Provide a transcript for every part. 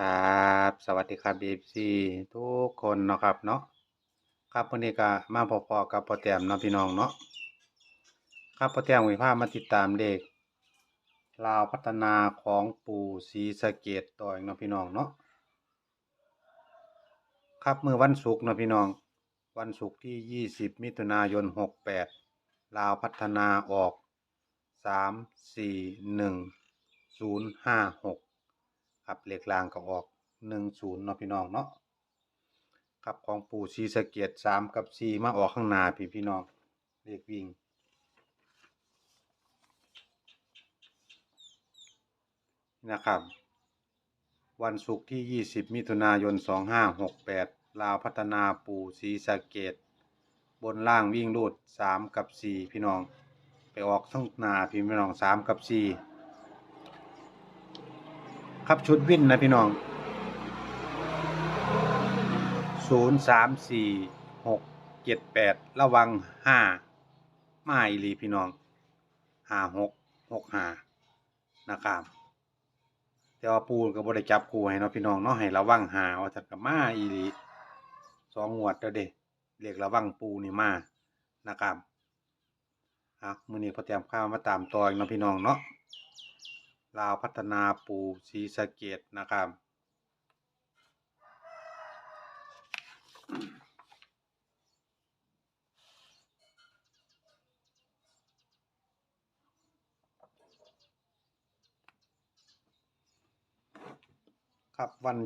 ครับสวัสดีครับเอฟซีทุกคนเนาะครับเนาะครับวันนี้ก็มาพอๆกับพ่อแต้มเนาะพี่น้องเนาะครับพ่อแต้มวิพามาติดตามเลขลาวพัฒนาของปู่ศรีสะเกดต่ออีกเนาะพี่น้องเนาะครับเมื่อวันศุกร์เนาะพี่น้อง วันศุกร์ที่ 20 มิถุนายน 68 ลาวพัฒนาออก 3 4 1 0 5 6 ครับเลขล่างก็ออกหนึ่งศูนย์เนาะพี่น้องเนาะครับของปู่ชีสะเกียรสามกับสี่มาออกข้างหน้าพี่พี่น้องเลขวิ่งนะครับ วันศุกร์ที่ 20 มิถุนายน 2568 ลาวพัฒนาปู่ศรีสะเกดบนล่างวิ่งรูด 3 กับ 4 พี่น้อง ไปออกทั้งหน้าพี่พี่น้อง 3 กับ 4 ครับชุดวินนะพี่น้อง ศูนย์สามสี่หกเจ็ดแปดระวังห้ามาอีลีพี่น้องห้าหกหกห้านะครับแต่ว่าปูก็บ่ได้จับคู่ให้เนาะพี่น้องเนาะให้ระวังหาว่าจะกับมาอีลีสองงวดแล้วเด้เรียกระวังปูนี่มานะครับอะมือนี้พอเตรียมข้าวมาตามต่ออีกเนาะพี่น้องเนาะ ลาวพัฒนาปูศรีสะเกดนะครับ ครับวัน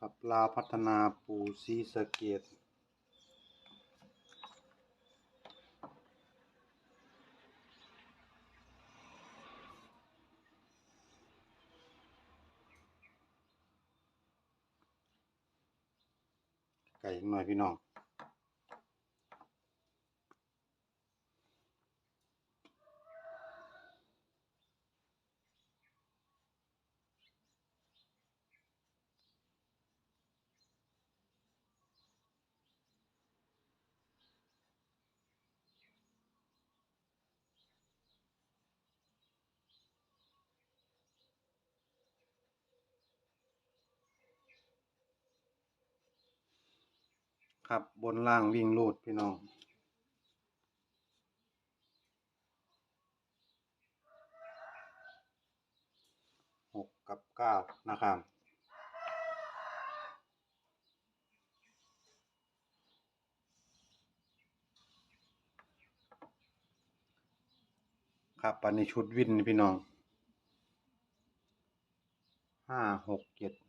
กับลาพัฒนาปูซีสะเกดไก่อีกหน่อยพี่น้อง ครับบนล่างวิ่งลูดพี่น้อง หกกับเก้านะครับครับอันนี้ชุดวินพี่น้องห้าหกเจ็ด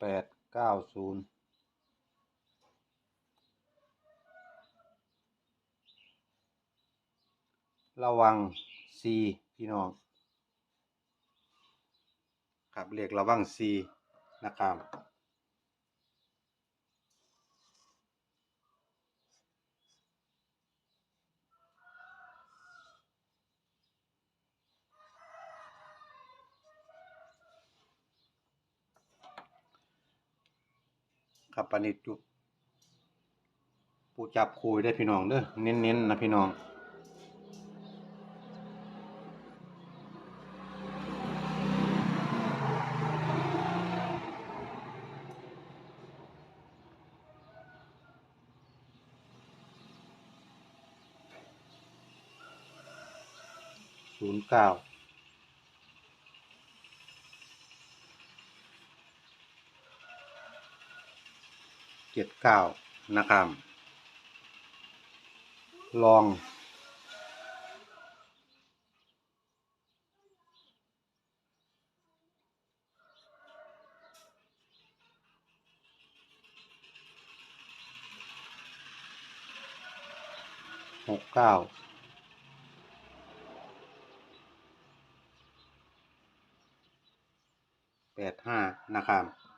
แปดเก้าศูนย์ระวังซีพี่น้องครับเรียกระวังซีนะครับ ครับปานิจจุปูจับคุยได้พี่น้องเด้อเน้นๆนะพี่น้องศูนย์เก้า จ็ดเก้านะครับ ลอง หกเก้าแปดห้านะครับครับ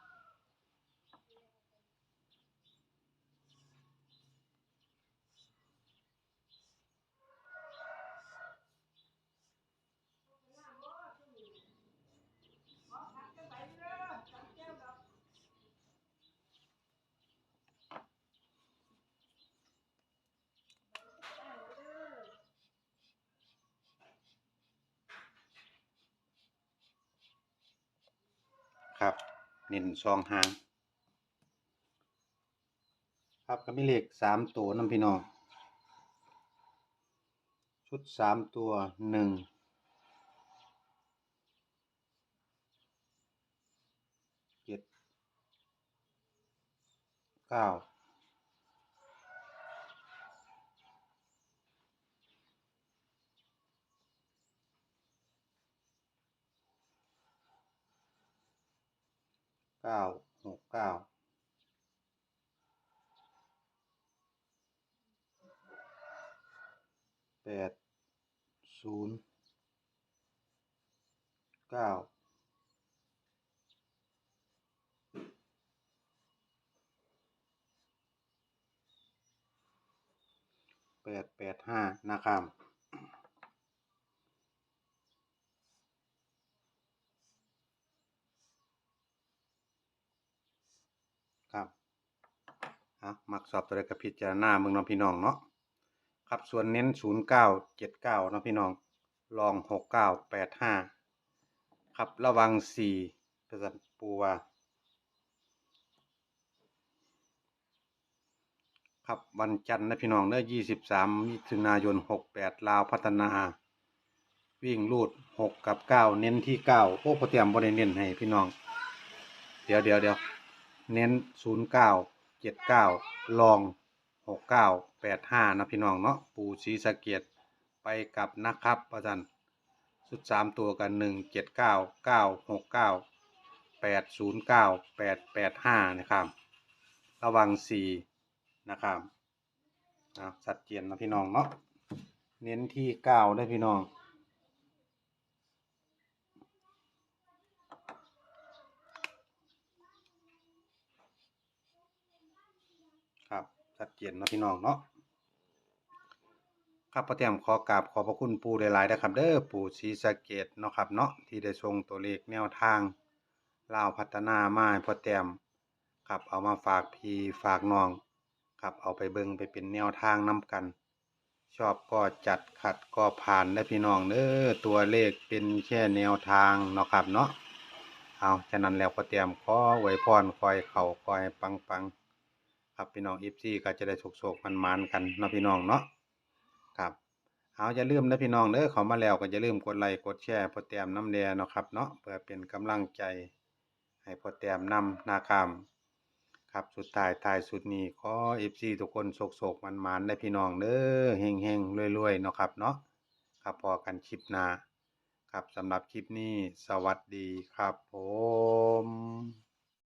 เน้นซองหาง ครับก็มีเลขสามตัวน้ำพี่น้อง ชุดสามตัวหนึ่งเจ็ดเก้า เก้าหกเก้าแปดศูนย์เก้าแปดแปดห้านะครับ ครับ เอามักสอบตัวใดกับพิจารณาเมืองน้องพี่น้องเนาะครับส่วนเน้นศูนย์เก้าเจ็ดเก้านาะพี่น้องลองหกเก้าแปดห้าครับระวังสี่ประสันปูวาครับวันจันทร์นะพี่น้องเด้อยี่สิบสามมิถุนายนหกแปดลาวพัฒนา วิ่งรูดหกกับเก้าเน้นที่เก้าโอ้พอเตรียมบริเน้นให้พี่น้อง เดี๋ยวเดี๋ยวเดี๋ยวเน้นศูนย์เก้า เจ็ดเก้าลองหกเก้าแปดห้านะพี่น้องเนาะปู่ศรีสะเกียดไปกับนะครับอาจารย์สุดสามตัวกันหนึ่งเจ็ดเก้าเก้าหกเก้าแปดศูนย์เก้าแปดแปดห้านะครับ ระวังสี่นะครับอะสัดเจียนนะพี่น้องเนาะเน้นที่เก้าได้พี่น้อง ครับ ชัดเจนเนาะพี่น้องเนาะครับพ่อแต้มขอกราบขอบพระคุณปู่หลายๆนะครับเด้อปู่ศรีสะเกดเนาะครับเนาะที่ได้ทรงตัวเลขแนวทางลาวพัฒนามาให้พ่อแต้มครับเอามาฝากพี่ฝากน้องครับเอาไปเบิ่งไปเป็นแนวทางนํกัน ชอบก็จัดขัดก็ผ่านได้พี่น้องเด้อตัวเลขเป็นแค่แนวทางเนาะครับเนาะเอาฉะนั้นแล้วพ่อแต้มขอไว้พรคอยเข่าคอยปังๆ ครับพี่น้องอีฟซีก็จะได้โศกๆมันๆกันเนาะพี่น้องเนาะครับเอาอย่าลืมนะพี่น้องเด้อเขามาแล้วก็อย่าลืมกดไลค์กดแชร์พอแต้มน้ำแดงเนาะครับเนาะเพื่อเป็นกำลังใจให้พอแต้มนำนาคามครับสุดท้ายท้ายสุดนี้ขอเอฟซีทุกคนโศกๆมันๆได้พี่น้องเด้อเฮงๆรวยๆเนาะครับเนาะครับพอกันคลิปหน้าครับสำหรับคลิปนี้สวัสดีครับผม